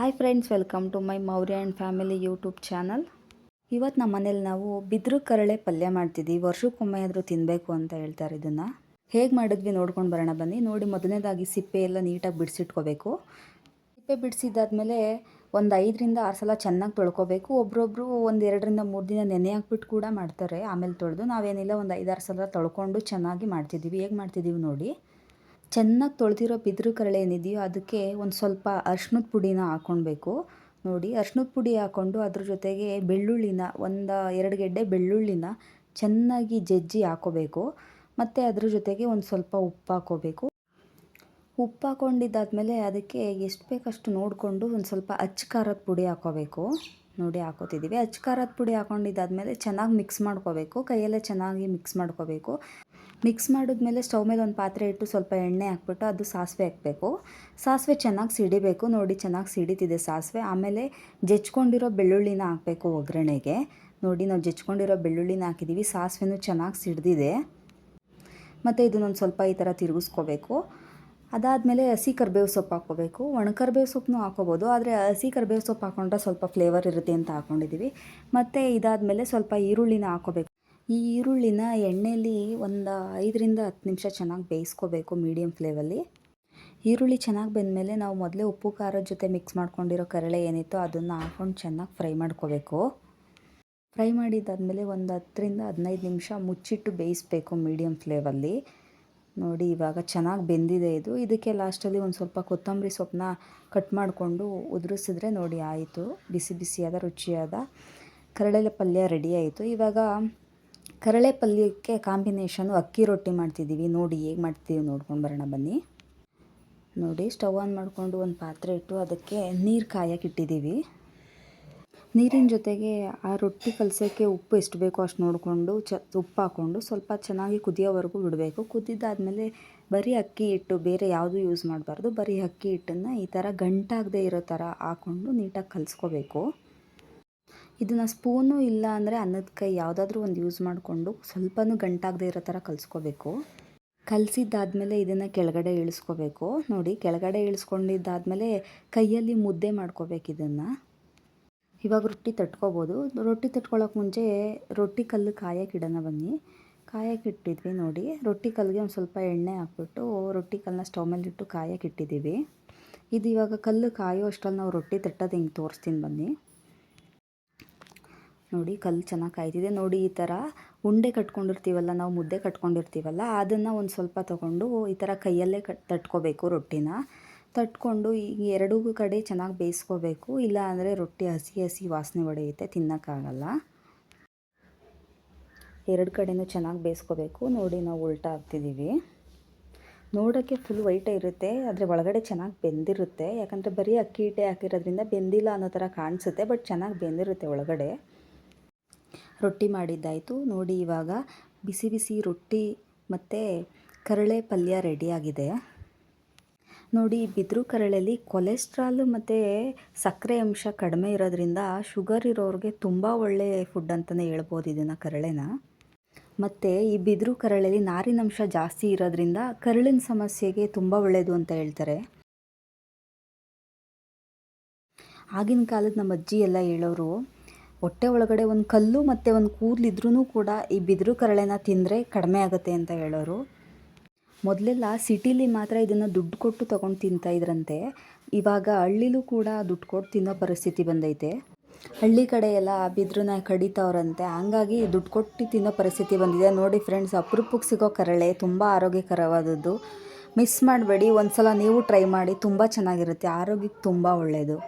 Hi friends welcome to my Maurya and family YouTube channel ಇವತ್ತು ನಮ್ಮ ಮನೇಲಿ ನಾವು ಬಿದ್ರು ಕರಳೆ ಪಲ್ಯ ಮಾಡ್ತಿದ್ದೀವಿ ವರ್ಷಕ್ಕೊಮ್ಮೆ ಆದರೂ ತಿನ್ನಬೇಕು ಅಂತ ಹೇಳ್ತಾರೆ ಇದನ್ನು. ಹೇಗೆ ಮಾಡಿದ್ವಿ ನೋಡ್ಕೊಂಡು ಬರೋಣ ಬನ್ನಿ. ನೋಡಿ ಮೊದಲನೇದಾಗಿ ಸಿಪ್ಪೆ ಎಲ್ಲ ನೀಟಾಗಿ ಬಿಡಿಸಿಟ್ಕೋಬೇಕು. ಸಿಪ್ಪೆ ಬಿಡಿಸಿದ್ದಾದ್ಮೇಲೆ ಒಂದು ಐದರಿಂದ ಆರು ಸಲ ಚೆನ್ನಾಗಿ ತೊಳ್ಕೊಬೇಕು. ಒಬ್ರೊಬ್ರು ಒಂದು ಎರಡರಿಂದ ಮೂರು ದಿನ ನೆನೆ ಹಾಕ್ಬಿಟ್ಟು ಕೂಡ ಮಾಡ್ತಾರೆ. ಆಮೇಲೆ ತೊಳೆದು ನಾವೇನಿಲ್ಲ, ಒಂದು ಐದಾರು ಸಲ ತೊಳ್ಕೊಂಡು ಚೆನ್ನಾಗಿ ಮಾಡ್ತಿದ್ದೀವಿ ಹೇಗೆ ಮಾಡ್ತಿದ್ದೀವಿ ನೋಡಿ. ಚೆನ್ನಾಗಿ ತೊಳೆದಿರೋ ಬಿದಿರು ಕರಳೆ ಏನಿದೆಯೋ ಅದಕ್ಕೆ ಒಂದು ಸ್ವಲ್ಪ ಅರ್ಶಿನದ ಪುಡಿನ ಹಾಕ್ಕೊಳ್ಬೇಕು ನೋಡಿ, ಅರ್ಶಿನದ ಪುಡಿ ಹಾಕ್ಕೊಂಡು ಅದ್ರ ಜೊತೆಗೆ ಬೆಳ್ಳುಳ್ಳಿನ, ಒಂದು ಎರಡು ಗೆಡ್ಡೆ ಬೆಳ್ಳುಳ್ಳಿನ ಚೆನ್ನಾಗಿ ಜಜ್ಜಿ ಹಾಕೋಬೇಕು. ಮತ್ತು ಅದ್ರ ಜೊತೆಗೆ ಒಂದು ಸ್ವಲ್ಪ ಉಪ್ಪು ಹಾಕೋಬೇಕು. ಉಪ್ಪು ಹಾಕ್ಕೊಂಡಿದ್ದಾದ್ಮೇಲೆ ಅದಕ್ಕೆ ಎಷ್ಟು ಬೇಕಷ್ಟು ನೋಡಿಕೊಂಡು ಒಂದು ಸ್ವಲ್ಪ ಅಚ್ಚ ಖಾರದ ಪುಡಿ ಹಾಕ್ಕೋಬೇಕು ನೋಡಿ ಹಾಕೋತಿದ್ದೀವಿ. ಅಚ್ಚ ಖಾರದ ಪುಡಿ ಹಾಕೊಂಡಿದ್ದಾದಮೇಲೆ ಚೆನ್ನಾಗಿ ಮಿಕ್ಸ್ ಮಾಡ್ಕೋಬೇಕು. ಕೈಯಲ್ಲೇ ಚೆನ್ನಾಗಿ ಮಿಕ್ಸ್ ಮಾಡ್ಕೋಬೇಕು. ಮಿಕ್ಸ್ ಮಾಡಿದ್ಮೇಲೆ ಸ್ಟವ್ ಮೇಲೆ ಒಂದು ಪಾತ್ರೆ ಇಟ್ಟು ಸ್ವಲ್ಪ ಎಣ್ಣೆ ಹಾಕ್ಬಿಟ್ಟು ಅದು ಸಾಸಿವೆ ಹಾಕಬೇಕು. ಸಾಸಿವೆ ಚೆನ್ನಾಗಿ ಸಿಡಿಬೇಕು. ನೋಡಿ ಚೆನ್ನಾಗಿ ಸಿಡಿತಿದೆ ಸಾಸಿವೆ. ಆಮೇಲೆ ಜಜ್ಕೊಂಡಿರೋ ಬೆಳ್ಳುಳ್ಳಿನ ಹಾಕಬೇಕು ಒಗ್ಗರಣೆಗೆ. ನೋಡಿ ನಾವು ಜಜ್ಕೊಂಡಿರೋ ಬೆಳ್ಳುಳ್ಳಿನ ಹಾಕಿದ್ದೀವಿ ಸಾಸಿವೆನೂ ಚೆನ್ನಾಗಿ ಸಿಡ್ದಿದೆ. ಮತ್ತು ಇದನ್ನೊಂದು ಸ್ವಲ್ಪ ಈ ಥರ ತಿರುಗಿಸ್ಕೋಬೇಕು. ಅದಾದಮೇಲೆ ಹಸಿ ಕರ್ಬೇವು ಸೊಪ್ಪು ಹಾಕ್ಕೋಬೇಕು. ಒಣ ಕರ್ಬೇವು ಸೊಪ್ಪನ್ನು ಹಾಕ್ಕೋಬೋದು. ಆದರೆ ಹಸಿ ಕರ್ಬೇವು ಸೊಪ್ಪು ಹಾಕ್ಕೊಂಡ್ರೆ ಸ್ವಲ್ಪ ಫ್ಲೇವರ್ ಇರುತ್ತೆ ಅಂತ ಹಾಕ್ಕೊಂಡಿದ್ದೀವಿ ಮತ್ತು ಇದಾದಮೇಲೆ ಸ್ವಲ್ಪ ಈರುಳ್ಳಿನ ಹಾಕ್ಕೋಬೇಕು. ಈ ಈರುಳ್ಳಿನ ಎಣ್ಣೆಯಲ್ಲಿ ಒಂದು ಐದರಿಂದ ಹತ್ತು ನಿಮಿಷ ಚೆನ್ನಾಗಿ ಬೇಯಿಸ್ಕೋಬೇಕು ಮೀಡಿಯಮ್ ಫ್ಲೇವಲ್ಲಿ ಈರುಳ್ಳಿ ಚೆನ್ನಾಗಿ ಬೆಂದಮೇಲೆ ನಾವು ಮೊದಲೇ ಉಪ್ಪು, ಖಾರದ ಜೊತೆ ಮಿಕ್ಸ್ ಮಾಡ್ಕೊಂಡಿರೋ ಕರಳೆ ಏನಿತ್ತು ಅದನ್ನು ಹಾಕ್ಕೊಂಡು ಚೆನ್ನಾಗಿ ಫ್ರೈ ಮಾಡ್ಕೋಬೇಕು. ಫ್ರೈ ಮಾಡಿದ್ದಾದಮೇಲೆ ಒಂದು ಹತ್ತರಿಂದ ಹದಿನೈದು ನಿಮಿಷ ಮುಚ್ಚಿಟ್ಟು ಬೇಯಿಸ್ಬೇಕು ಮೀಡಿಯಮ್ ಫ್ಲೇವಲ್ಲಿ ನೋಡಿ ಇವಾಗ ಚೆನ್ನಾಗಿ ಬೆಂದಿದೆ ಇದು. ಇದಕ್ಕೆ ಲಾಸ್ಟಲ್ಲಿ ಒಂದು ಸ್ವಲ್ಪ ಕೊತ್ತಂಬರಿ ಸೊಪ್ಪನ್ನ ಕಟ್ ಮಾಡಿಕೊಂಡು ಉದುರಿಸಿದ್ರೆ ನೋಡಿ ಆಯಿತು. ಬಿಸಿ ಬಿಸಿಯಾದ, ರುಚಿಯಾದ ಕರಳೆ ಪಲ್ಯ ರೆಡಿ ಆಯಿತು. ಇವಾಗ ಕರಳೆ ಪಲ್ಯಕ್ಕೆ ಕಾಂಬಿನೇಷನು ಅಕ್ಕಿ ರೊಟ್ಟಿ ಮಾಡ್ತಿದ್ದೀವಿ ನೋಡಿ ಹೇಗೆ ಮಾಡ್ತೀವಿ ನೋಡ್ಕೊಂಡು ಬರೋಣ ಬನ್ನಿ. ನೋಡಿ ಸ್ಟವ್ ಆನ್ ಮಾಡಿಕೊಂಡು ಒಂದು ಪಾತ್ರೆ ಇಟ್ಟು ಅದಕ್ಕೆ ನೀರು ಕಾಯಕ್ಕೆ ಇಟ್ಟಿದ್ದೀವಿ ನೀರಿನ ಜೊತೆಗೆ ಆ ರೊಟ್ಟಿ ಕಲಸೋಕ್ಕೆ ಉಪ್ಪು ಎಷ್ಟು ಬೇಕೋ ಅಷ್ಟು ನೋಡಿಕೊಂಡು ಚ ಉಪ್ಪು ಹಾಕ್ಕೊಂಡು ಸ್ವಲ್ಪ ಚೆನ್ನಾಗಿ ಕುದಿಯೋವರೆಗೂ ಬಿಡಬೇಕು. ಕುದ್ದಿದ್ದಾದಮೇಲೆ ಬರೀ ಅಕ್ಕಿ ಹಿಟ್ಟು ಬೇರೆ ಯಾವುದೂ ಯೂಸ್ ಮಾಡಬಾರ್ದು. ಬರೀ ಅಕ್ಕಿ ಹಿಟ್ಟನ್ನು ಈ ಥರ ಗಂಟಾಗದೇ ಇರೋ ಥರ ಹಾಕ್ಕೊಂಡು ನೀಟಾಗಿ ಕಲಿಸ್ಕೋಬೇಕು. ಇದನ್ನು ಸ್ಪೂನು ಇಲ್ಲ ಅಂದರೆ ಅನ್ನದ ಕೈ ಯಾವುದಾದ್ರೂ ಒಂದು ಯೂಸ್ ಮಾಡಿಕೊಂಡು ಸ್ವಲ್ಪನೂ ಗಂಟಾಗದೇ ಇರೋ ಥರ ಕಲಿಸ್ಕೋಬೇಕು. ಕಲಸಿದ್ದಾದಮೇಲೆ ಇದನ್ನು ಕೆಳಗಡೆ ಇಳಿಸ್ಕೋಬೇಕು. ನೋಡಿ ಕೆಳಗಡೆ ಇಳಿಸ್ಕೊಂಡಿದ್ದಾದಮೇಲೆ ಕೈಯಲ್ಲಿ ಮುದ್ದೆ ಮಾಡ್ಕೋಬೇಕು ಇದನ್ನು. ಇವಾಗ ರೊಟ್ಟಿ ತಟ್ಕೋಬೋದು. ರೊಟ್ಟಿ ತಟ್ಕೊಳ್ಳೋಕೆ ಮುಂಚೆ ರೊಟ್ಟಿ ಕಲ್ಲು ಕಾಯಕ್ಕೆ ಇಡೋಣ ಬನ್ನಿ. ಕಾಯಕ್ಕೆ ಇಟ್ಟಿದ್ವಿ ನೋಡಿ. ರೊಟ್ಟಿ ಕಲ್ಲಿಗೆ ಒಂದು ಸ್ವಲ್ಪ ಎಣ್ಣೆ ಹಾಕ್ಬಿಟ್ಟು ರೊಟ್ಟಿ ಕಲ್ಲನ್ನ ಸ್ಟವ್ ಮೇಲೆ ಇಟ್ಟು ಕಾಯಕ್ಕೆ ಇಟ್ಟಿದ್ದೀವಿ. ಇದು ಇವಾಗ ಕಲ್ಲು ಕಾಯೋ ಅಷ್ಟರಲ್ಲಿ ನಾವು ರೊಟ್ಟಿ ತಟ್ಟೋದು ಹಿಂಗೆ ತೋರಿಸ್ತೀನಿ ಬನ್ನಿ. ನೋಡಿ ಕಲ್ಲು ಚೆನ್ನಾಗಿ ಕಾಯ್ತಿದೆ. ನೋಡಿ ಈ ಥರ ಉಂಡೆ ಕಟ್ಕೊಂಡಿರ್ತೀವಲ್ಲ, ನಾವು ಮುದ್ದೆ ಕಟ್ಕೊಂಡಿರ್ತೀವಲ್ಲ, ಅದನ್ನು ಒಂದು ಸ್ವಲ್ಪ ತೊಗೊಂಡು ಈ ಥರ ಕೈಯಲ್ಲೇ ಕಟ್ ತಟ್ಕೋಬೇಕು ರೊಟ್ಟಿನ. ತಟ್ಕೊಂಡು ಈ ಎರಡೂ ಕಡೆ ಚೆನ್ನಾಗಿ ಬೇಯಿಸ್ಕೋಬೇಕು. ಇಲ್ಲ ಅಂದರೆ ರೊಟ್ಟಿ ಹಸಿ ಹಸಿ ವಾಸನೆ ಹೊಡೆಯುತ್ತೆ ತಿನ್ನೋಕ್ಕಾಗಲ್ಲ. ಎರಡು ಕಡೆಯೂ ಚೆನ್ನಾಗಿ ಬೇಯಿಸ್ಕೋಬೇಕು. ನೋಡಿ ನಾವು ಉಲ್ಟಾ ಹಾಕ್ತಿದ್ದೀವಿ. ನೋಡೋಕ್ಕೆ ಫುಲ್ ವೈಟೇ ಇರುತ್ತೆ, ಆದರೆ ಒಳಗಡೆ ಚೆನ್ನಾಗಿ ಬೆಂದಿರುತ್ತೆ. ಯಾಕಂದರೆ ಬರೀ ಅಕ್ಕಿ ಹಿಟ್ಟೆ ಹಾಕಿರೋದ್ರಿಂದ ಬೆಂದಿಲ್ಲ ಅನ್ನೋ ಥರ ಕಾಣಿಸುತ್ತೆ, ಬಟ್ ಚೆನ್ನಾಗಿ ಬೆಂದಿರುತ್ತೆ ಒಳಗಡೆ. ರೊಟ್ಟಿ ಮಾಡಿದ್ದಾಯಿತು. ನೋಡಿ ಇವಾಗ ಬಿಸಿ ಬಿಸಿ ರೊಟ್ಟಿ ಮತ್ತು ಕರಳೆ ಪಲ್ಯ ರೆಡಿಯಾಗಿದೆ ನೋಡಿ, ಬಿದಿರು ಕರಳಲ್ಲಿ ಕೊಲೆಸ್ಟ್ರಾಲು ಮತ್ತು ಸಕ್ಕರೆ ಅಂಶ ಕಡಿಮೆ ಇರೋದ್ರಿಂದ ಶುಗರ್ ಇರೋರಿಗೆ ತುಂಬ ಒಳ್ಳೆಯ ಫುಡ್ ಅಂತಲೇ ಹೇಳ್ಬೋದು ಇದನ್ನು ಕರಳೆನ. ಮತ್ತು ಈ ಬಿದಿರು ಕರಳಲ್ಲಿ ನಾರಿನಂಶ ಜಾಸ್ತಿ ಇರೋದ್ರಿಂದ ಕರಳಿನ ಸಮಸ್ಯೆಗೆ ತುಂಬ ಒಳ್ಳೆಯದು ಅಂತ ಹೇಳ್ತಾರೆ. ಆಗಿನ ಕಾಲದ ನಮ್ಮ ಅಜ್ಜಿ ಎಲ್ಲ ಹೇಳೋರು, ಹೊಟ್ಟೆ ಒಳಗಡೆ ಒಂದು ಕಲ್ಲು ಮತ್ತು ಒಂದು ಕೂದಲಿದ್ರೂ ಕೂಡ ಈ ಬಿದಿರು ಕರಳೆನ ತಿಂದರೆ ಕಡಿಮೆ ಆಗುತ್ತೆ ಅಂತ ಹೇಳೋರು. ಮೊದಲೆಲ್ಲ ಸಿಟಿಲಿ ಮಾತ್ರ ಇದನ್ನು ದುಡ್ಡು ಕೊಟ್ಟು ತೊಗೊಂಡು ತಿಂತಾಯಿದ್ರಂತೆ ಇವಾಗ ಹಳ್ಳಿಲೂ ಕೂಡ ದುಡ್ಡು ಕೊಟ್ಟು ತಿನ್ನೋ ಪರಿಸ್ಥಿತಿ ಬಂದೈತೆ. ಹಳ್ಳಿ ಕಡೆ ಎಲ್ಲ ಬಿದ್ರನ್ನ ಕಡಿತವ್ರಂತೆ. ಹಂಗಾಗಿ ದುಡ್ಡು ಕೊಟ್ಟು ತಿನ್ನೋ ಪರಿಸ್ಥಿತಿ ಬಂದಿದೆ. ನೋಡಿ ಫ್ರೆಂಡ್ಸ್, ಅಪರೂಪಕ್ಕೆ ಸಿಗೋ ಕರಳೆ ತುಂಬ ಆರೋಗ್ಯಕರವಾದದ್ದು. ಮಿಸ್ ಮಾಡಬೇಡಿ. ಒಂದು ಸಲ ನೀವು ಟ್ರೈ ಮಾಡಿ, ತುಂಬ ಚೆನ್ನಾಗಿರುತ್ತೆ. ಆರೋಗ್ಯಕ್ಕೆ ತುಂಬ ಒಳ್ಳೆಯದು